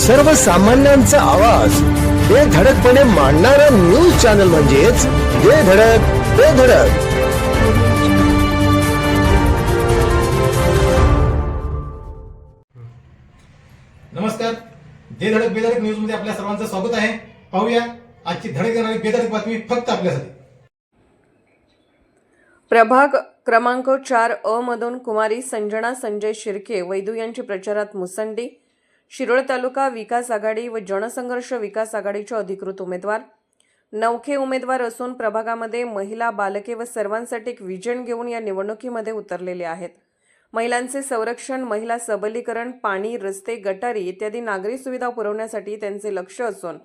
सर्वसामान्यांचा आवाज. हे धडकपणे मांडणारा न्यूज चॅनल म्हणजेच हे धडक ते धडक. नमस्कार. जे धडक बेधडक न्यूजमध्ये आपल्या सर्वांचं स्वागत आहे. पाहूया आजची धडक देणारी बेधडक बातमी फक्त आपल्यासाठी. प्रभाग क्रमांक चार अ मधून कुमारी संजना संजय शिर्के वैदू यांची प्रचारात मुसंडी शिरोळ तालुका विकास आघाडी व जनसंघर्ष विकास आघाडीचे अधिकृत उमेदवार. नवखे उमेदवार असून प्रभागामध्ये महिला बालके व सर्वांसाठी एक विजन घेऊन या निवडणुकीमध्ये उतरलेले आहेत. महिलांचे संरक्षण महिला सबलीकरण पाणी रस्ते गटारी इत्यादी नागरी सुविधा पुरवण्यासाठी त्यांचे लक्ष असून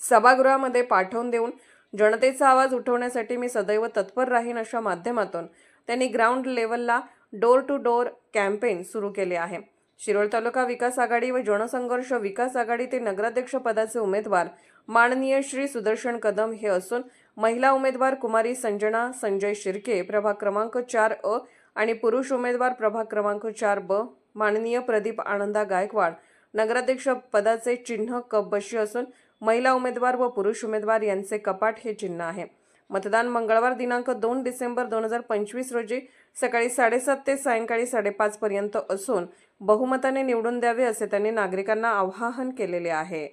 सभागृहामध्ये पाठवून देऊन जनतेचा आवाज उठवण्यासाठी मी सदैव तत्पर राहीन अशा माध्यमातून त्यांनी ग्राउंड लेवलला डोर टू डोर कॅम्पेन सुरू केले आहे. शिरोळ तालुका विकास आघाडी व जनसंघर्ष विकास आघाडी ते नगराध्यक्ष पदाचे उमेदवार माननीय श्री सुदर्शन कदम हे असून महिला उमेदवार कुमारी संजना संजय शिर्के प्रभाग क्रमांक चार अ आणि पुरुष उमेदवार प्रभाग क्रमांक चार ब माननीय प्रदीप आनंदा गायकवाड. नगराध्यक्ष पदाचे चिन्ह कप बशी असून महिला उमेदवार व पुरुष उमेदवार यांचे कपाट हे चिन्ह आहे. मतदान मंगळवार दिनांक दोन डिसेंबर दोन हजार पंचवीस रोजी सकाळी साडेसात ते सायंकाळी साडेपाच पर्यंत असून बहुमताने निवडून द्यावे असे त्यांनी नागरिकांना आवाहन केलेले आहे.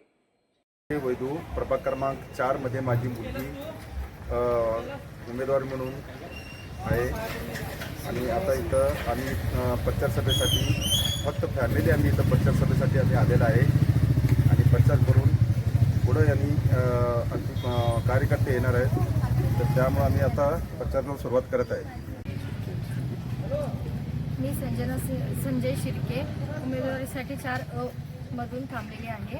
वैदू प्रभाग क्रमांक चारमध्ये माझी मुलगी उमेदवार म्हणून आहे. आणि आता इथं आम्ही अ, प्रचार सभेसाठी फक्त फॅमिली आम्ही इथं प्रचार सभेसाठी आम्ही आलेला आहे. आणि प्रचार करून पुढं यांनी अ, कार्यकर्ते येणार आहेत. तर त्यामुळे आम्ही आता प्रचाराला सुरुवात करत आहे. मी संजना सि- संजय शिर्के उमेदवारीसाठी चार अ मधून थांबलेली आहे.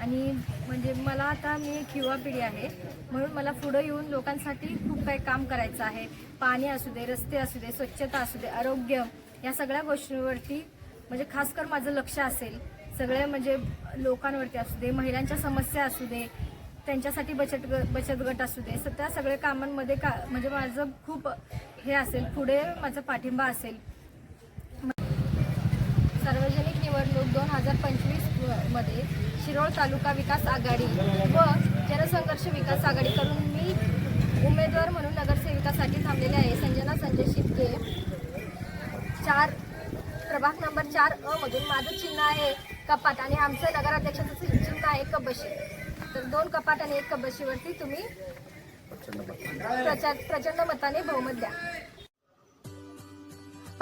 आणि म्हणजे मला आता मी एक युवा पिढी आहे. म्हणून मला पुढं येऊन लोकांसाठी खूप काही काम करायचं आहे. पाणी असू दे रस्ते असू दे स्वच्छता असू दे आरोग्य या सगळ्या गोष्टींवरती म्हणजे खास कर माझं लक्ष असेल. सगळ्या म्हणजे लोकांवरती असू दे महिलांच्या समस्या असू दे त्यांच्यासाठी बचत ग बचत गट असू दे स त्या सगळ्या कामांमध्ये का म्हणजे माझं खूप हे असेल पुढे माझा पाठिंबा असेल. सार्वजनिक निवडणूक दोन हजार पंचवीसमध्ये शिरोळ तालुका विकास आघाडी व जनसंघर्ष विकास आघाडी करून मी उमेदवार म्हणून नगरसेविकासाठी थांबलेले आहे. संजना संजय शिर्के चार प्रभाग नंबर चार अ मधून माझं चिन्ह आहे कपाट आणि आमचं नगराध्यक्षाचं चिन्ह आहे कबशी. तर दोन कपाट आणि एक कबशीवरती तुम्ही प्रचंड मताने बहुमत द्या.